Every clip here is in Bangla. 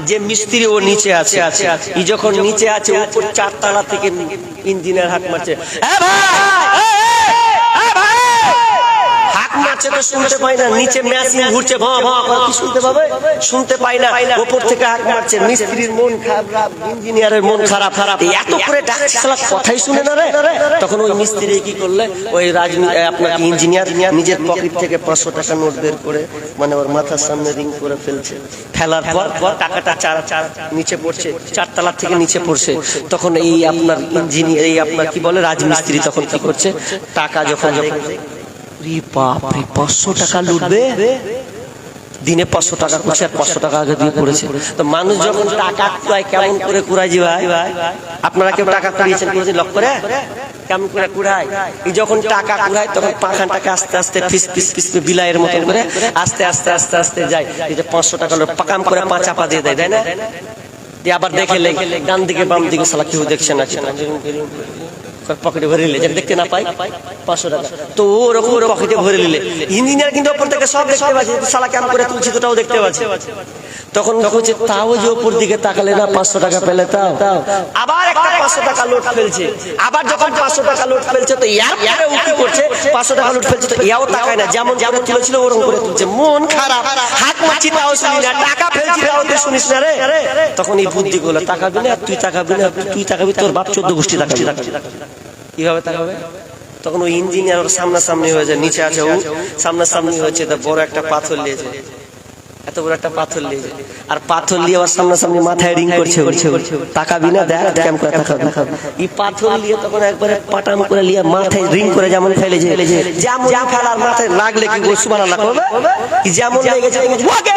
যে মিস্ত্রি ও নিচে আছে। ই যখন নিচে আছে উপর চারতলা থেকে ইঞ্জিনিয়ার হাত মারছে। "এ ভাই, এ, এ, এ ভাই!" হাক তো শুনতে পাই না নিচে মেশিন ঘুরছে ভা ভা কি শুনতে পাবে? শুনতে পাই না উপর থেকে হাক মারছে মিস্ত্রির মন খারাপ ইঞ্জিনিয়ারের মন খারাপ। খারাপ এত করে ডাকছে শালা কথাই শুনে না রে? তখন ওই মিস্ত্রি কি করলে? ওই রাজনীতি আপনার ইঞ্জিনিয়ার? নিজের পকেট থেকে পাঁচশো টাকা নোট বের করে মানে ওর মাথার সামনে রিং করে ফেলছে। ফেলার পর টাকাটা চার চার নিচে পড়ছে চারতলা থেকে নিচে পড়ছে। তখন এই আপনার ইঞ্জিনিয়ার এই আপনার কি বলে রাজমিস্ত্রি তখন কি করছে? টাকা যখন দেখে, টাকা দিনে পাঁচশো টাকা আর পাঁচশো টাকা আগে দিয়ে তো মানুষ যখন টাকা কুড়ায় কেমন করে ভাই? আপনারা কেউ টাকা কুড়িয়েছেন কোনোদিন? লক করে? কেমন করে কুড়ায়? যখন টাকা কুড়ায়, তখন পাখানটাকে আস্তে আস্তে ফিস ফিস ফিস বিলাইয়ের মতো করে আস্তে আস্তে আস্তে আস্তে যায়। যে পাঁচশো টাকা পাকাম করে পাঁচ চাপা দিয়ে দেয়, তাই না? আবার দেখে লেগে ডান দিকে বাম দিকে সালা কেউ দেখছে না পকেটে ভরে নিলে দেখতে না পাই পাঁচশো টাকা। তো ওরকম পকেটে ভরে নিলে। ইঞ্জিনিয়ার কিন্তু থেকে সব দেখতে পাচ্ছে করে তুলছি, তোটাও দেখতে পাচ্ছে। তখন হচ্ছে, তাও যে ওপর দিকে তাকালে না, পাঁচশো টাকা পেলে তাও। আবার একটা পাঁচশো টাকা ফেলছে। আবার যখন পাঁচশো টাকা লোট ফেলছে, তো করছে? পাঁচশো টাকা লোট ফেলছে, তো ইয়াও তাকায় না, যেমন যেমন তুলেছিল, ওরকম করে তুলছে। মন খারাপ, হাত মারছি তাও শুনি না, টাকা ফেলছি তাও শুনিস না রে? তখন এই বুদ্ধি গুলো তাকাবি না তুই তাকাবি না তুই তাকাবি তোর বাপ চোদ্দ গোষ্ঠী তাকাবি। কীভাবে তাকাবে? তখন ওই ইঞ্জিনিয়ার ওর সামনাসামনি যায় নিচে আছে ও সামনাসামনি হয়েছে তা বড় একটা পাথর নিয়েছে এত বড় একটা পাথর নিয়েছে আর পাথর নিয়ে ওর সামনাসামনি মাথায় রিং করছে করছে তাকাবি না দেখ কেমন করে তাকাবি। এই পাথর নিয়ে তখন একবারে পাটাম করে নিয়ে মাথায় রিং করে যেমন ফেলেছে যেমন ফেলার মাথায় লাগলে কি বানালা করবে? কি যেমন লেগেছে লেগেছে, ওকে।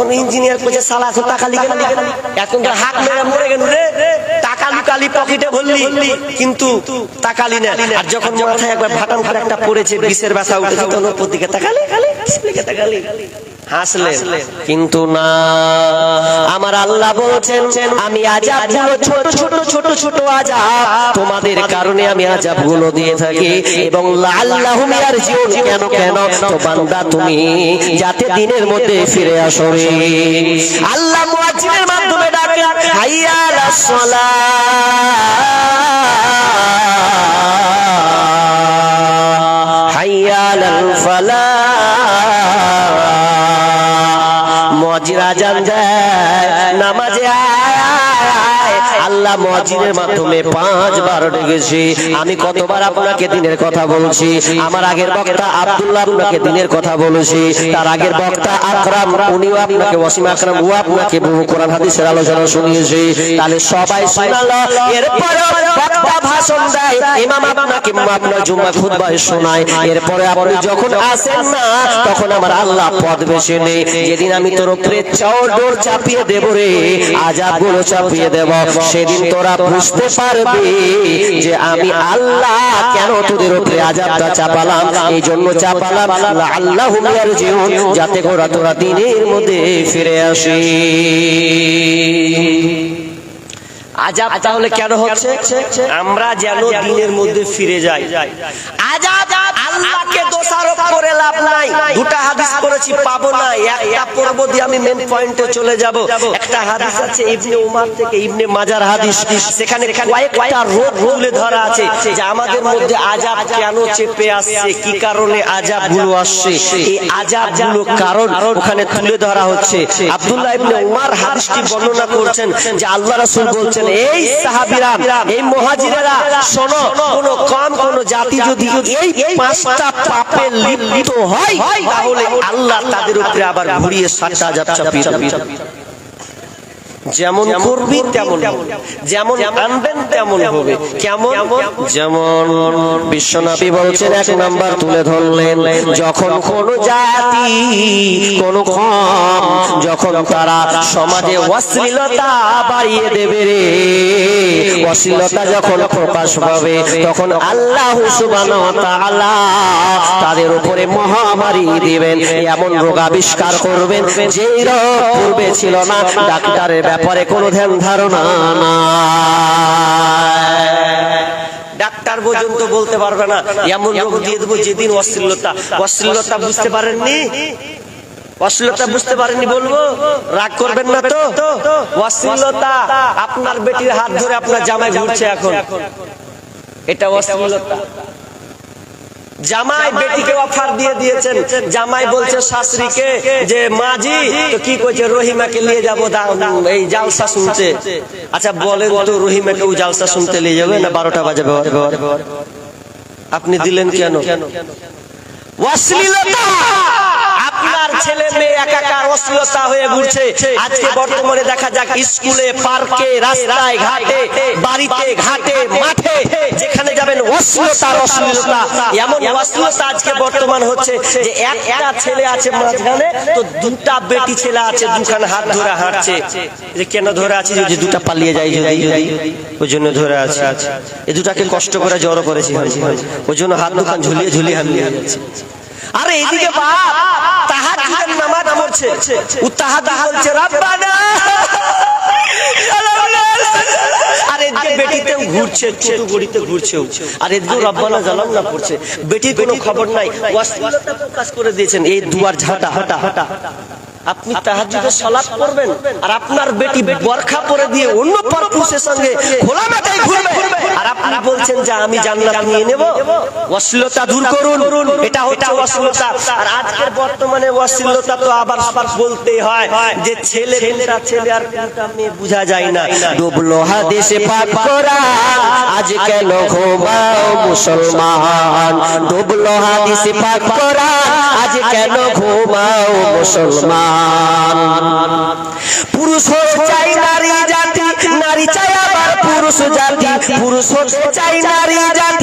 তখন ইঞ্জিনিয়ার করছে সালা এখন টাকা লিখে এখন তো হাত মেরে মরে গেল রে। আর যখন একবার একটা পড়েছে, বিষের বাসা উঠেছে, তখন দিকে তাকালি। হাসলেন। কিন্তু না আমার আল্লাহ বলছেন আমি আজাবগুলো ছোট ছোট ছোট ছোট আজাব। তোমাদের কারণে আমি আজাবগুলো দিয়ে থাকি এবং আল্লাহ আর জীবন কেন কেন তো বান্দা তুমি? যাতে দিনের মধ্যে ফিরে আসো রে। আল্লাহ মুয়াজ্জিনের মাধ্যমে ডাকে হাইয়া আলাস সালাহ হাইয়া আলাল ফালাহ মজিরা জান যায় নামাজে আয়, আয়। আল্লাহ মাধ্যমে ডেকেছি। আমি কতবার আপনাকে দিনের কথা বলছি, আমার আগের বক্তা আব্দুল্লাহ আপনাকে দিনের কথা বলেছি, তার আগের বক্তা আকরাম, উনিও আপনাকে ওয়াসিম আকরাম, ও আপনাকে বহু কোরআন হাদিসের আলোচনা শুনিয়েছি। তাহলে সবাই শোনালো বক্তা ভাষণ দেয়, ইমাম আপনাকে আপনার জুম্মা শোনায়। এরপরে আপনি যখন আসেন না, তখন আমার আল্লাহ পদ নেই যেদিন আমি তোর উপরে চাপিয়ে দেব রে আজাবগুলো চাপিয়ে দেব, সেদিন তোরা বুঝতে পারবি যে আমি আল্লাহ কেন তোদের উপরে আজাবটা চাপালাম? এই জন্য চাপালাম। আল্লাহ জীবন যাতে করা তোরা দিনের মধ্যে ফিরে আসি আজাব তাহলে কেন হচ্ছে? আমরা যেন দিনের মধ্যে ফিরে যাই। আজাব করে লাভ নাই। দুটা হাদিস করেছি পাবো না একটা পর্ব দিয়ে আমি মেন পয়েন্টে চলে যাব। একটা হাদিস আছে ইবনে উমার থেকে ইবনে মাজার হাদিস। সেখানে কয়েকটা রোগ তুলে ধরা আছে, যে আমাদের মধ্যে আজাব কেন চেপে আসছে? কি কারণে আজাবগুলো আসছে? এই আজাবগুলো কারণ ওখানে তুলে ধরা হচ্ছে। আব্দুল্লাহ ইবনে উমার হাদিসটি বর্ণনা করছেন যে আল্লাহ রাসূল বলছেন, এই সাহাবীরা, এই মুহাজিরেরা, শোনো, কোন কম, কোন জাতি যদি এই পাঁচটা পাপে লিপ্ত হয় তাহলে আল্লাহ তাদের উপরে আবার ঘুরিয়ে সাতটা আজাব চাপিয়ে দেবেন যেমন করবি তেমন যেমন আনবেন তেমন হবে। কেমন? যেমন বিশ্বনবী বলছেন এক নাম্বার তুলে ধরলেন যখন কোন জাতি কোন কম যখন তারা সমাজে অশ্লীলতা বাড়িয়ে দেবে রে অশ্লীলতা যখন প্রকাশ পাবে তখন আল্লাহ সুবহানাহু ওয়া তাআলা তাদের উপরে মহামারী দিবেন। এমন রোগ আবিষ্কার করবেন যেই রোগ পূর্বে ছিল না ডাক্তারের ব্যাপারে কোনো ধ্যান ধারণা না। ডাক্তার পর্যন্ত বলতে পারবে না। এমন রোগ দিয়ে দেবো যেদিন অশ্লীলতা অশ্লীলতা বুঝতে পারেননি? অশ্লীলতা বুঝতে পারেনি বলব? রাগ করবেন না তো? অশ্লীলতা আপনার বেটির হাত ধরে আপনার জামাই ঘুরছে এখন। এটা অশ্লীলতা। জামাই বেটিকে অফার দিয়ে দিয়েছেন। জামাই বলছে শাশুড়িকে যে মাঝি তো কি কইছে রহিমাকে নিয়ে যাব এই জালসা শুনছে আচ্ছা বলে তো রহিমাকে ও জালসা শুনতে নিয়ে যাবে না? বারোটা বাজে আপনি দিলেন কেন? অশ্লীলতা আপনার ছেলে মেয়ে একাকার অশ্লীলতা হয়ে ঘুরছে। আজকে বর্তমানে দেখা যাক স্কুলে, পার্কে, রাস্তায়, ঘাটে, বাড়িতে, ঘাটে, মাঠে, যেখানে যাবেন অশ্লীলতার অশ্লীলতা। এমন অশ্লীলতা আজকে বর্তমান হচ্ছে যে একটা ছেলে আছে মাঝখানে, তো দুটা বেটি ছেলে আছে, দুখান হাত ধরে হাঁটছে। যে কেন ধরে আছে যে দুটা পালিয়ে যায় যদি যদি ওই জন্য ধরে আছে। এই দুটাকে কষ্ট করে জড়ো করেছি ওই জন্য হাত দুখান ঝুলিয়ে ঝুলিয়ে হামিয়ে যাচ্ছে আরে এদিকে বাপ তাহাজ্জুদের নামাজ পড়ছে। ও তাহা বলছে রব্বানা। আর এদিকে বেটিতে ঘুরছে ছোট গড়িতে ঘুরছে। আর এদিকে রব্বানা জালাম না পড়ছে বেটির কোনো খবর নাই। অশ্লীলতা প্রকাশ করে দিয়েছেন। এই দুয়ার ঝাঁটা হাঁটা হাঁটা। আপনি তাহাজ্জুদের সালাত করবেন আর আপনার বেটি বরখা পরে দিয়ে অন্য পুরুষের সঙ্গে খোলা মাথায় ঘুরবে। আর আপনি বলছেন যে আমি জান্নাত নিয়ে নেব। অশ্লীলতা দূর করুন। এটা হচ্ছে অশ্লীলতা। আর আজকের বর্তমানে অশ্লীলতা তো আবার আবার বলতে হয় যে ছেলে কোনটা ছেলে আর কোনটা মেয়ে বোঝা যায় না। ডুবলো হাদিসে পাক কোরআন আজ কেন ঘুমাও মুসলমান? ডুবলো হাদিসে পাক কোরআন আজ কেন ঘুমাও মুসলমান? পুরুষ হতে চাই নারী জাতি নারী চাই আবার পুরুষ জাতি। পুরুষ চাই নারী জাতি।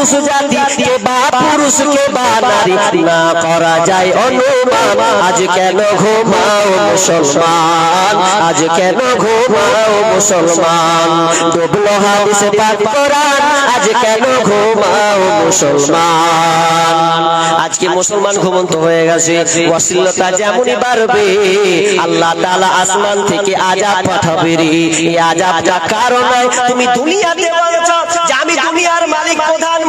পুরুষ জাতি কে বা পুরুষ কে বা নারী। না করা যায় অনুমান। আজ কেন ঘুমাও মুসলমান? আজ কেন ঘুমাও মুসলমান? ডুবলো হাদিসে পাক কোরআন। আজ কেন ঘুমাও মুসলমান? আজকে মুসলমান ঘুমন্ত হয়ে গেছে? অশ্লীলতা যেমনই বাড়বে, আল্লাহ তাআলা আসমান থেকে আজাব পাঠাবে রে। এই আজাবটা কারণ তুমি দুনিয়াতে বলছো যে আমি দুনিয়ার মালিক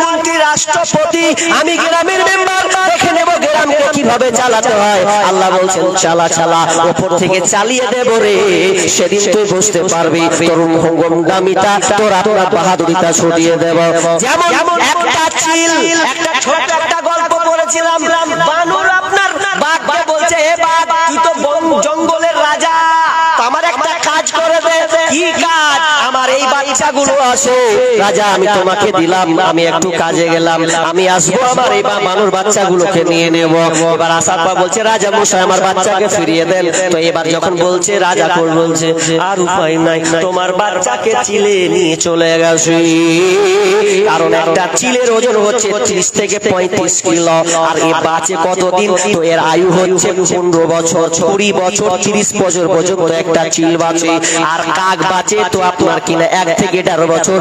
প্রধানমন্ত্রী রাষ্ট্রপতি, আমি গ্রামের মেম্বার দেখে নেব গ্রামকে কীভাবে চালাতে হয়। আল্লাহ বলছেন, চালা চালা উপর থেকে চালিয়ে দেব রে। সেদিন তুই বুঝতে পারবি তোর মোহঙ্গমদামিতা তোর আপনার বাহাদুরিতা ছড়িয়ে দেব। যেমন একটা চিল, একটা ছোট একটা গল্প পড়েছিলাম। বানর আপনার বাঘকে বলছে হে বাঘ, তুই তো বন জঙ্গলের রাজা। আমার একটা কাজ করে দে। কি কাজ? আমার এই বাচ্চাগুলো আছে। রাজা আমি তোমাকে দিলাম আমি একটু কাজে গেলাম। আমি আসব আমার এই বা- বাচ্চাগুলোকে নিয়ে নেব। এবার আসার পর বলছে রাজা মশাই আমার বাচ্চাকে ফিরিয়ে দেন। তো এবার যখন বলছে রাজা কোল বলছে আর উপায় নাই তোমার বাচ্চাকে চিলে নিয়ে চলে গেছে। কারণ একটা চিলের ওজন হচ্ছে ত্রিশ থেকে পঁয়ত্রিশ কিলো। আর এ বাঁচে কতদিন? তো এর আয়ু হচ্ছে পনেরো বছর কুড়ি বছর তিরিশ বছর পর্যন্ত একটা চিল বাঁচে আর কাক বাঁচে তো আপনার কিনা এক থেকে দেড় বছর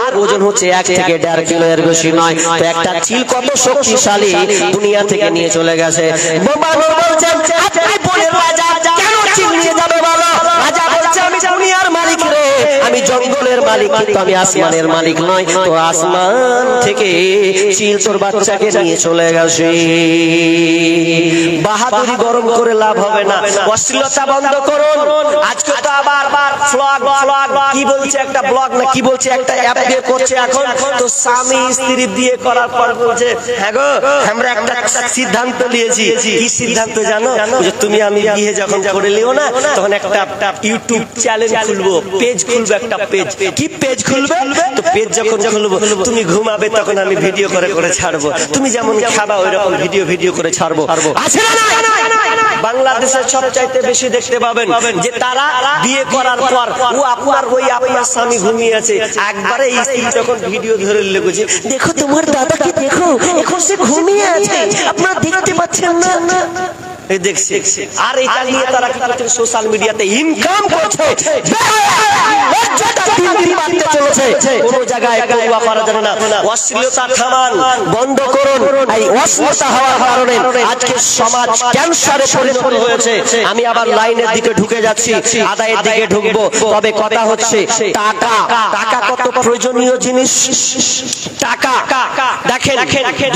আর ওজন হচ্ছে এক থেকে দেড় কিলো এর বেশি নয় তো একটা চিল কত শক্তিশালী দুনিয়া থেকে নিয়ে চলে গেছে বানর বলছেন বনের রাজা আমি জঙ্গলের মালিক, কিন্তু আমি আসমানের মালিক নয়, তো আসমান থেকে চিল তোর বাচ্চাকে নিয়ে চলে গেছে। বাহাদুরি গরম করে লাভ হবে না। অশ্লীলতা বন্ধ করুন। আজকে তো আবার ফ্লগ ফ্লগ কি বলছে একটা ব্লগ না কি বলছে একটা অ্যাপ দিয়ে করছে এখন? তো স্বামী স্ত্রী বিয়ে করার পর বলছে হ্যাঁ গো, আমরা একটা সিদ্ধান্ত নিয়েছি। কি সিদ্ধান্ত জানো? যে তুমি আমি বিয়ে যখন করে লিও না, তখন একটা ইউটিউব চ্যানেল খুলবো পেজ খুলবো একটা পেজ কি পেজ খুলবে? তো পেজ যখন খুলবো তুমি ঘুমাবে তখন আমি ভিডিও করে করে ছাড়বো। তুমি যেমন খাবা ওই রকম ভিডিও ভিডিও করে ছাড়বো। আছে না? বাংলাদেশের সবচাইতে বেশি দেখতে পাবেন যে তারা বিয়ে করার পর ও আপনার ওই আপনার স্বামী ঘুমিয়ে আছে। একবারে এই স্ত্রী যখন ভিডিও ধরে লেগেছে দেখো তোমার দাদাকে দেখো এখন সে ঘুমিয়ে আছে। আপনারা দেখতে পাচ্ছেন না। দেখছি। আর এটা নিয়ে তারা কি সোশ্যাল মিডিয়াতে ইনকাম করছে। লজ্জাটা দিন দিন বাড়তে চলেছে। কোন জায়গায় পড়ুয়া করা যাবে না। অশ্লীলতা থামান। বন্ধ করুন। এই অশ্লীলতা হওয়ার কারণে আজকে সমাজ ক্যান্সারে পরিণত হয়েছে। আমি আবার লাইনের দিকে ঢুকে যাচ্ছি। আদায়ের দিকে ঢুকবো। তবে কথা হচ্ছে টাকা। টাকা। কত প্রয়োজনীয় জিনিস? টাকা। দেখেন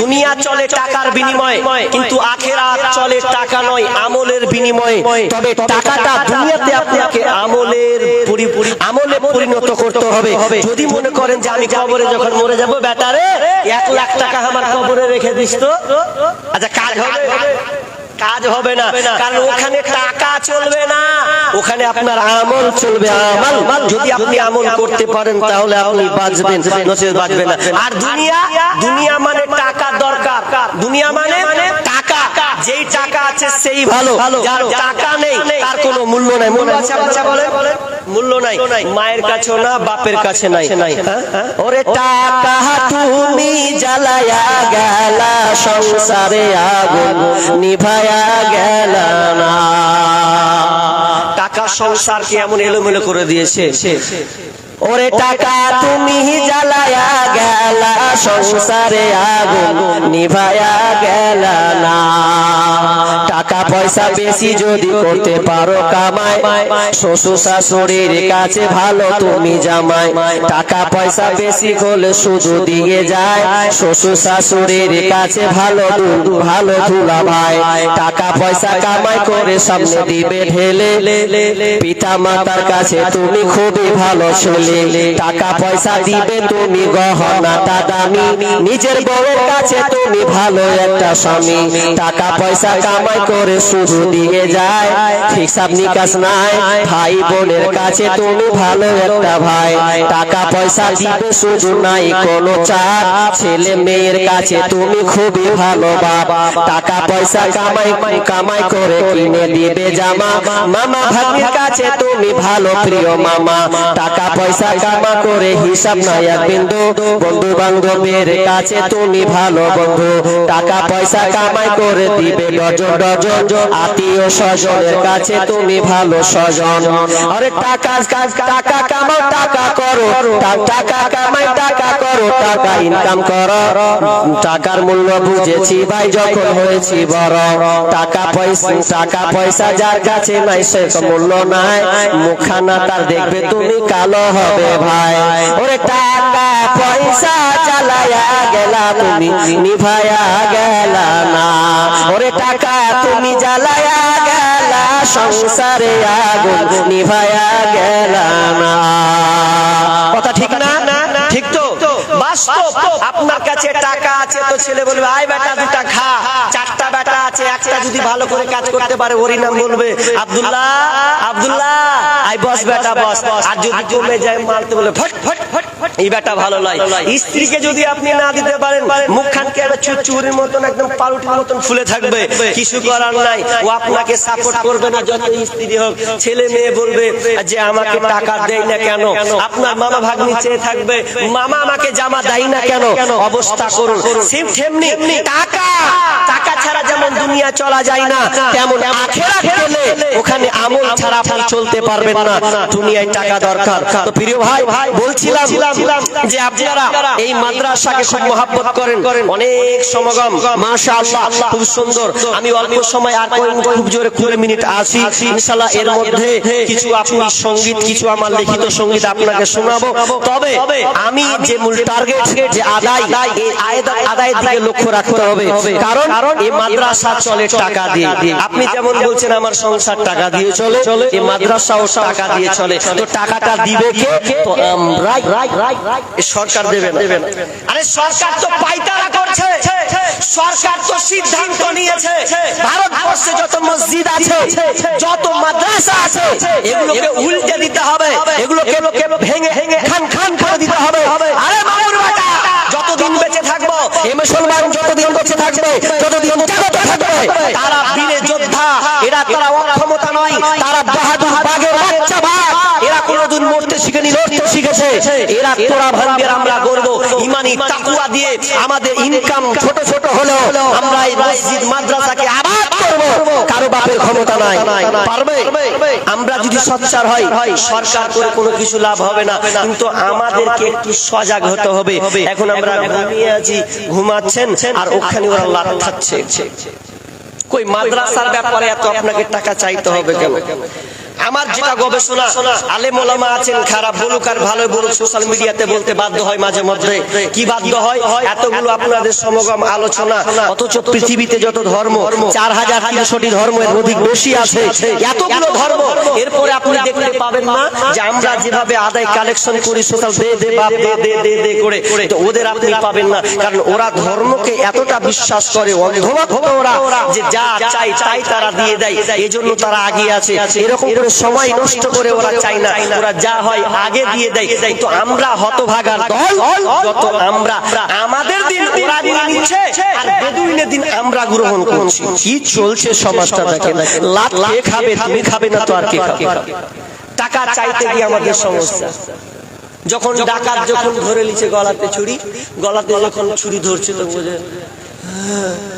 দুনিয়া চলে টাকার বিনিময়ে। কিন্তু আখেরাত চলে টাকা নয়, আমলের বিনিময়ে। তবে টাকাটা দুনিয়াতে আপনাকে আমলের পুরিপুরি আমলে পরিণত করতে হবে। যদি মনে করেন যে আমি কবরে যখন মরে যাব ব্যাটারে এক লাখ টাকা আমার কবরে রেখে দিস তো। আচ্ছা কাজ হবে। কাজ হবে না। কারণ ওখানে টাকা চলবে না। ওখানে আপনার আমল চলবে। আমল যদি আপনি আমল করতে পারেন তাহলে আপনি বাঁচবেন নচেত বাঁচবেন। না। আর দুনিয়া দুনিয়া মানে টাকা দরকার। দুনিয়া মানে টাকা। যেই টাকা আছে সেই ভালো। যার টাকা নেই তার কোনো মূল্য নাই। মূল্য আছে বাচ্চা বলে মূল্য নাই। মায়ের কাছেও না বাপের কাছে নাই। হ্যাঁ? ওরে টাকা তুমি জ্বালায়া গেলা সংসারে আগুন নিভায়া গেল না। টাকা সংসারকে এমন এলোমেলো করে দিয়েছে? ওরে টাকা তুমি জ্বালায়া গেলা সংসারে আগুন নিভায়া গেল না। পয়সা বেশি যদি করতে পারো কামাই। শ্বশুর শাশুড়ির কাছে ভালো তুমি জামাই। টাকা পয়সা বেশি হলে শুধু দিয়ে যায়। শ্বশুর শাশুড়ির কাছে ভালো ভালো ধুলা ভাই। টাকা পয়সা কামাই করে সামনে দিবে ঢেলে। পিতা মাতার কাছে তুমি খুবই ভালো ছেলে। টাকা পয়সা দিবে তুমি গহনাটা দামি। নিজের বউয়ের কাছে তুমি ভালো একটা স্বামী। টাকা পয়সা কামাই করে শুধু দিয়ে যায়। হিসাব নিকাশ নাই। ভাই বোনের কাছে তুমি ভালো একটা ভাই। টাকা পয়সা দিবে শুধু নাই, কোনো চাপ। ছেলে মেয়ের কাছে তুমি খুবই ভালো বাপ। টাকা পয়সা কামাই কামাই করে কিনে দিবে জামা। মামা ভাগ্নের কাছে তুমি ভালো প্রিয় মামা। টাকা পয়সা কামা করে হিসাব নাই এক বিন্দু। বন্ধু বান্ধবের কাছে তুমি ভালো বন্ধু। টাকা পয়সা কামাই করে দিবে ডজন ডজন। আত্মীয় স্বজনের কাছে তুমি ভালো স্বজন। আরে টাকা টাকা কামাও, টাকা করো। টাকা কামাই, টাকা করো, টাকা ইনকাম করো। টাকার মূল্য বুঝেছি ভাই, যখন হয়েছি বড়। টাকা পয়সা টাকা পয়সা যার কাছে নাই, সে মূল্য নাই। মুখানা তার দেখবে তুমি কালো হবে ভাই। ওরে টাকা পয়সা চালায়া গেলা তুমি, নিভায়া গেলা না। সংসারে আগুন নিভায়া গেলা না। কথা ঠিক না? ঠিক তো? আপনার কাছে টাকা আছে তো ছেলে বলবে, আয় বেটা, দুটা খা। চারটা বেটা আছে, একটা যদি ভালো করে কাজ করতে পারে, ওরই নাম বলবে, আব্দুল্লাহ আব্দুল্লাহ, আয় বস বেটা, বস। বস আর যদি কমে যায় মারতে বলে ফট ফট ফট। এই বেটা ভালো নয়। স্ত্রীকে যদি আপনি না দিতে পারেন মতন, একদম মতন ফুলে থাকবে। কিছু করার নাই। ও আপনাকে সাপোর্ট করবে না, যত স্ত্রী হোক। ছেলে মেয়ে বলবে যে, আমাকে টাকা দেয় না কেন? আপনার মামা ভাগ্নি চেয়ে থাকবে। মামা আমাকে জামা দেয় না কেন? অবস্থা করুন। টাকা। টাকা ছাড়া যেমন দুনিয়া চলা যায় না, তেমন ওখানে আমল ছাড়া চলতে পারবেন না। দুনিয়ায় টাকা দরকার। প্রিয় ভাই, বলছিলাম যে আপনারা এই মাদ্রাসাকে খুব মহাব্বত করেন। অনেক সমাগম। মাশাআল্লাহ খুব সুন্দর। আমি অল্প সময় আর খুব জোরে কুড়ি মিনিট আসি। ইনশাআল্লাহ এর মধ্যে কিছু আপনি সংগীত কিছু আমার লিখিত সংগীত আপনাকে শোনাবো। তবে আমি যে মূল টার্গেট যে আদায় এই আদায়ের দিকে লক্ষ্য রাখতে হবে। কারণ এই মাদ্রাসা চলে টাকা দিয়ে। আপনি যেমন বলছেন আমার সংসার টাকা দিয়ে চলে এই মাদ্রাসাও টাকা দিয়ে চলে। তো টাকাটা দিবে কে তো আমরাই সরকার দেবে না। আরে সরকার তো পাইতারা করছে। সরকার তো সিদ্ধান্ত নিয়েছে। ভারতবর্ষে যত মসজিদ আছে যত মাদ্রাসা আছে এগুলোকে উল্টে দিতে হবে। এগুলোকে ভেঙে ভেঙে খান খান করে দিতে হবে। আরে মামুর বেটা যতদিন বেঁচে থাকব এই মুসলমান যতদিন বেঁচে থাকবে ততদিন জাগ্রত থাকবে। তারা বীরে যোদ্ধা এরা তারা অক্ষমতা নয় তারা বাহাদুর বাগের বাচ্চা ভাগ এরা কোনোদিন মরতে শিখেনি লড়তে শিখেছে। এরা তোরা ভাঙ্গের আমরা গর্ব ইমানি তাকুয়া দিয়ে আমাদের ইনকাম ছোট ছোট হলেও আমরা এই মসজিদ মাদ্রাসাকে আবাদ করব। কারও বাপের ক্ষমতা নাই। পারবে? আমরা যদি সচ্চার হয় সরকার করে কোনো কিছু লাভ হবে না। কিন্তু আমাদেরকে একটু সজাগ হতে হবে। এখন আমরা ঘুমিয়ে আছি ঘুমাচ্ছেন আর ওখানে ওরা লাভ খাচ্ছে। কই মাদ্রাসার ব্যাপারে এত আপনাকে টাকা চাইতে হবে কেন? আমার যেটা গবেষণা আলেম ওলামা আছেন খারাপ বলুক আর ভালো বলুক সোশ্যাল মিডিয়াতে বলতে বাধ্য হয় মাঝে মধ্যে। কি বাধ্য হয়? এতগুলো আপনাদের সমাগম আলোচনা। অথচ পৃথিবীতে যত ধর্ম চার হাজার তিনশোটি ধর্মের অধিক বেশি আছে। এতগুলো ধর্ম এরপরে আপনি দেখতে পাবেন না যে আমরা যেভাবে আদায় কালেকশন করি সোশ্যাল দে দে বাপ দে দে দে দে করে। তো ওদের আপনি পাবেন না। কারণ ওরা ধর্মকে এতটা বিশ্বাস করে অন্ধভক্ত ওরা যে যা চাই তাই তারা দিয়ে দেয়। এই জন্য তারা আগিয়ে আছে। এরকম করে সময় নষ্ট করে ওরা চাই না। ওরা যা হয় আগে দিয়ে দেয়। কিন্তু আমরা হতভাগার দল, যত আমরা আমাদের দিন ওরা দিয়ে নিচ্ছে, আর বেদুইনের দিন আমরা গ্রহণ করছি। কি চলছে সমাজটা দেখেন। লাত কে খাবে, তুমি খাবে না তো আর কে খাবে? টাকা চাইতে গিয়ে আমাদের সমস্যা। যখন ডাকাত যখন ধরে নিচ্ছে গলাতে ছুরি, গলাতে যখন ছুরি ধরছে তো বোঝে ले